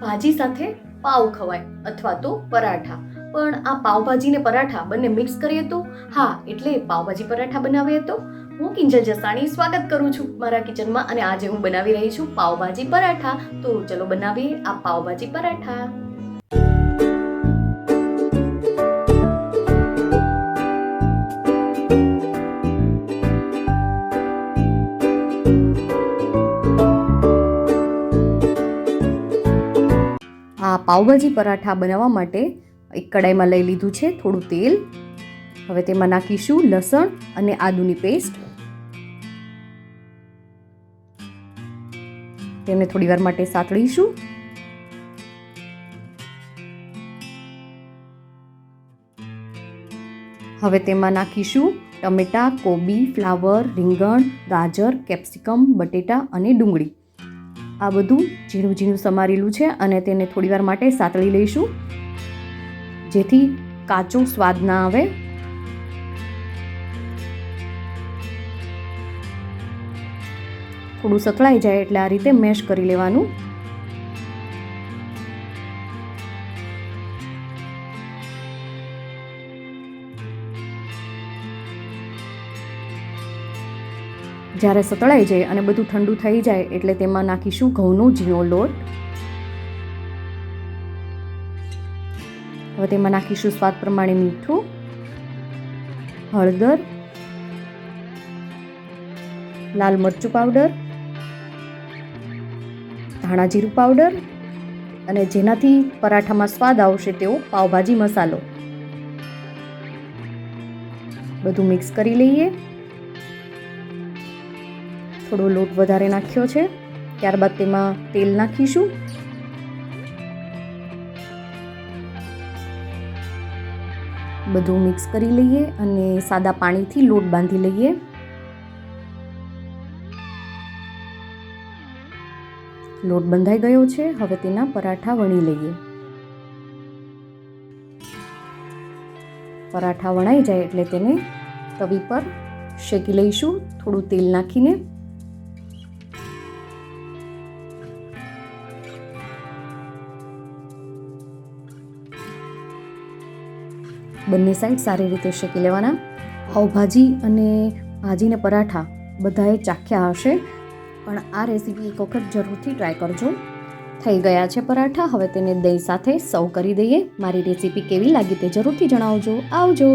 ભાજી સાથે પાવ ખવાય અથવા તો પરાઠા. પણ આ પાવભાજી ને પરાઠા બંને મિક્સ કરીએ તો? હા, એટલે પાવભાજી પરાઠા બનાવીએ તો? હું કિંજલ જસાણી સ્વાગત કરું છું મારા કિચનમાં અને આજે હું બનાવી રહી છું પાવભાજી પરાઠા. તો ચલો બનાવીએ આ પાવભાજી પરાઠા. આ પાવભાજી પરાઠા બનાવવા માટે એક કડાઈમાં લઈ લીધું છે થોડું તેલ. હવે તેમાં નાખીશું લસણ અને આદુની પેસ્ટ. તેને થોડી વાર માટે સાતળીશું. હવે તેમાં નાખીશું ટમેટા, કોબી, ફ્લાવર, રીંગણ, ગાજર, કેપ્સિકમ, બટેટા અને ડુંગળી. આ બધું ઝીણું ઝીણું સમારેલું છે અને તેને થોડીવાર માટે સાતળી લઈશું. જેથી કાચો સ્વાદ ના આવે. થોડું સતળાઈ જાય એટલે આ રીતે મેશ કરી લેવાનું. જ્યારે સતળાઈ જાય અને બધું ઠંડુ થઈ જાય એટલે તેમાં નાખીશું ઘઉંનો ઝીણો લોટ. હવે તેમાં નાખીશું સ્વાદ પ્રમાણે મીઠું, હળદર, લાલ મરચું પાવડર, ધાણા જીરું પાવડર અને જેનાથી પરાઠામાં સ્વાદ આવશે તેવો પાવભાજી મસાલો. બધું મિક્સ કરી લઈએ. થોડો લોટ વધારે નાખ્યો છે. ત્યારબાદ તેમાં તેલ નાખીશું. બધું મિક્સ કરી લઈએ અને સાદા પાણીથી લોટ બાંધી લઈએ. લોટ બંધાઈ ગયો છે. હવે તેના પરાઠા વણી લઈએ. પરાઠા વણાઈ જાય એટલે તેને તવી પર શેકી લઈશું. થોડું તેલ નાખીને બંને સાઈડ સારી રીતે શેકી લેવાના. પાવભાજી અને ભાજીને પરાઠા બધાએ ચાખ્યા હશે. પણ આ રેસીપી એક વખત જરૂરથી ટ્રાય કરજો. થઈ ગયા છે પરાઠા. હવે તેને દહીં સાથે સર્વ કરી દઈએ. મારી રેસીપી કેવી લાગી તે જરૂરથી જણાવજો. આવજો.